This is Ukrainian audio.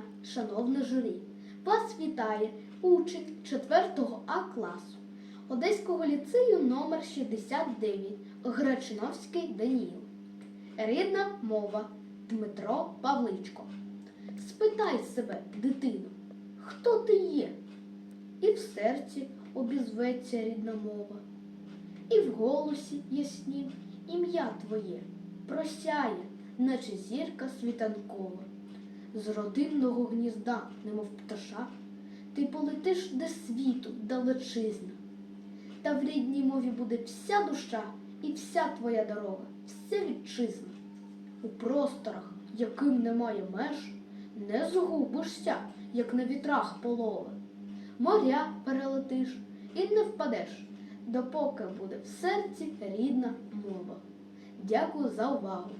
дня, шановне журі! Вас вітає учень 4 А класу Одеського ліцею номер 69 Грачиновський Даніл. Рідна мова Дмитро Павличко. Спитай себе, дитину, хто ти є? І в серці обізветься рідна мова, і в голосі яснім ім'я твоє просяє, наче зірка світанкова. З родинного гнізда, немов пташа, ти полетиш де світу далечизна. Та в рідній мові буде вся душа і вся твоя дорога, вся вітчизна. У просторах, яким немає меж, не згубишся, як на вітрах полова. Моря перелетиш і не впадеш, допоки буде в серці рідна мова. Дякую за увагу.